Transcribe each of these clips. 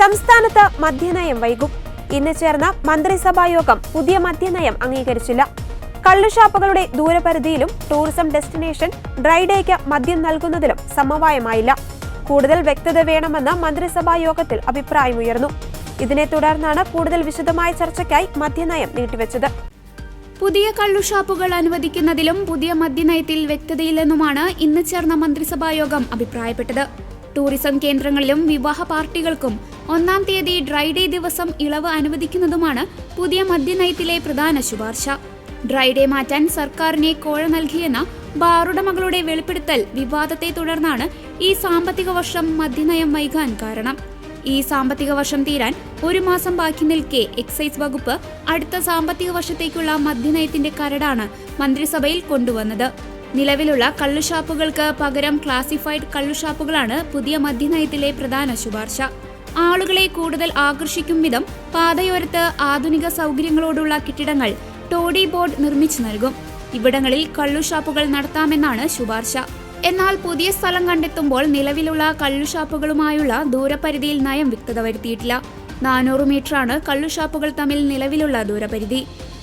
സംസ്ഥാനത്ത് മദ്യനയം വൈകും. ഇന്ന് ചേർന്ന മന്ത്രിസഭാ യോഗം പുതിയ മദ്യനയം അംഗീകരിച്ചില്ല. കള്ളുഷാപ്പുകളുടെ ദൂരപരിധിയിലും ടൂറിസം ഡെസ്റ്റിനേഷൻ ഡ്രൈഡേക്ക് മദ്യം നൽകുന്നതിലും സമവായമായില്ല. കൂടുതൽ വ്യക്തത വേണമെന്ന് മന്ത്രിസഭാ യോഗത്തിൽ അഭിപ്രായമുയർന്നു. ഇതിനെ തുടർന്നാണ് കൂടുതൽ വിശദമായ ചർച്ചയ്ക്കായി മദ്യനയം നീട്ടിവെച്ചത്. പുതിയ കള്ളുഷാപ്പുകൾ അനുവദിക്കുന്നതിലും പുതിയ മദ്യനയത്തിൽ വ്യക്തതയില്ലെന്നുമാണ് ഇന്ന് ചേർന്ന മന്ത്രിസഭാ യോഗം അഭിപ്രായപ്പെട്ടത്. ടൂറിസം കേന്ദ്രങ്ങളിലും വിവാഹ പാർട്ടികൾക്കും ഒന്നാം തീയതി ഡ്രൈ ഡേ ദിവസം ഇളവ് അനുവദിക്കുന്നതുമാണ് പുതിയ മദ്യനയത്തിലെ പ്രധാന ശുപാർശ. ഡ്രൈ ഡേ മാറ്റാൻ സർക്കാരിനെ കോഴ നൽകിയെന്ന ബാറുടമകളുടെ വെളിപ്പെടുത്തൽ വിവാദത്തെ തുടർന്നാണ് ഈ സാമ്പത്തിക വർഷം മദ്യനയം വൈകാൻ കാരണം. ഈ സാമ്പത്തിക വർഷം തീരാൻ ഒരു മാസം ബാക്കി നിൽക്കെ എക്സൈസ് വകുപ്പ് അടുത്ത സാമ്പത്തിക വർഷത്തേക്കുള്ള മദ്യനയത്തിന്റെ കരടാണ് മന്ത്രിസഭയിൽ കൊണ്ടുവന്നത്. നിലവിലുള്ള കള്ളുഷാപ്പുകൾക്ക് പകരം ക്ലാസിഫൈഡ് കള്ളുഷാപ്പുകളാണ് പുതിയ മദ്യനയത്തിലെ പ്രധാന ശുപാർശ. ആളുകളെ കൂടുതൽ ആകർഷിക്കും വിധം പാതയോരത്ത് ആധുനിക സൗകര്യങ്ങളോടുള്ള കെട്ടിടങ്ങൾ ടോഡി ബോർഡ് നിർമ്മിച്ചു നൽകും. ഇവിടങ്ങളിൽ കള്ളുഷാപ്പുകൾ നടത്താമെന്നാണ് ശുപാർശ. എന്നാൽ പുതിയ സ്ഥലം കണ്ടെത്തുമ്പോൾ നിലവിലുള്ള കള്ളുഷാപ്പുകളുമായുള്ള ദൂരപരിധിയിൽ നയം വ്യക്തത വരുത്തിയിട്ടില്ല. നാനൂറ് മീറ്ററാണ് കള്ളുഷാപ്പുകൾ തമ്മിൽ നിലവിലുള്ള ദൂരപരിധി.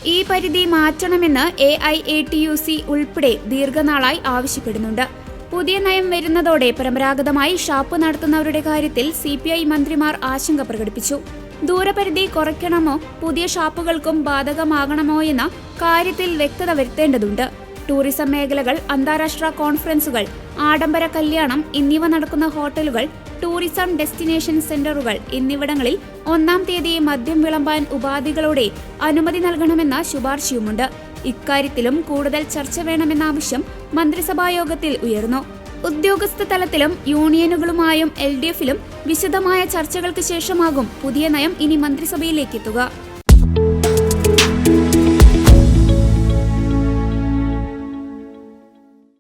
ഈ പരിധി മാറ്റണമെന്ന് A I A T U C ഉൾപ്പെടെ ദീർഘനാളായി ആവശ്യപ്പെടുന്നുണ്ട്. പുതിയ നയം വരുന്നതോടെ പരമ്പരാഗതമായി ഷാപ്പ് നടത്തുന്നവരുടെ കാര്യത്തിൽ സി പി ഐ മന്ത്രിമാർ ആശങ്ക പ്രകടിപ്പിച്ചു. ദൂരപരിധി കുറയ്ക്കണമോ പുതിയ ഷാപ്പുകൾക്കും ബാധകമാകണമോ എന്ന കാര്യത്തിൽ വ്യക്തത വരുത്തേണ്ടതുണ്ട്. ടൂറിസം മേഖലകൾ അന്താരാഷ്ട്ര കോൺഫറൻസുകൾ ആഡംബര കല്യാണം എന്നിവ നടക്കുന്ന ഹോട്ടലുകൾ ടൂറിസം ഡെസ്റ്റിനേഷൻ സെന്ററുകൾ എന്നിവിടങ്ങളിൽ ഒന്നാം തീയതി മദ്യം വിളമ്പാൻ ഉപാധികളോടെ അനുമതി നൽകണമെന്ന ശുപാർശയുമുണ്ട്. ഇക്കാര്യത്തിലും കൂടുതൽ ചർച്ച വേണമെന്ന ആവശ്യം മന്ത്രിസഭായോഗത്തിൽ ഉയർന്നു. ഉദ്യോഗസ്ഥ തലത്തിലും യൂണിയനുകളുമായും എൽ ഡി എഫിലും വിശദമായ ചർച്ചകൾക്ക് ശേഷമാകും പുതിയ നയം ഇനി മന്ത്രിസഭയിലേക്ക് എത്തുക.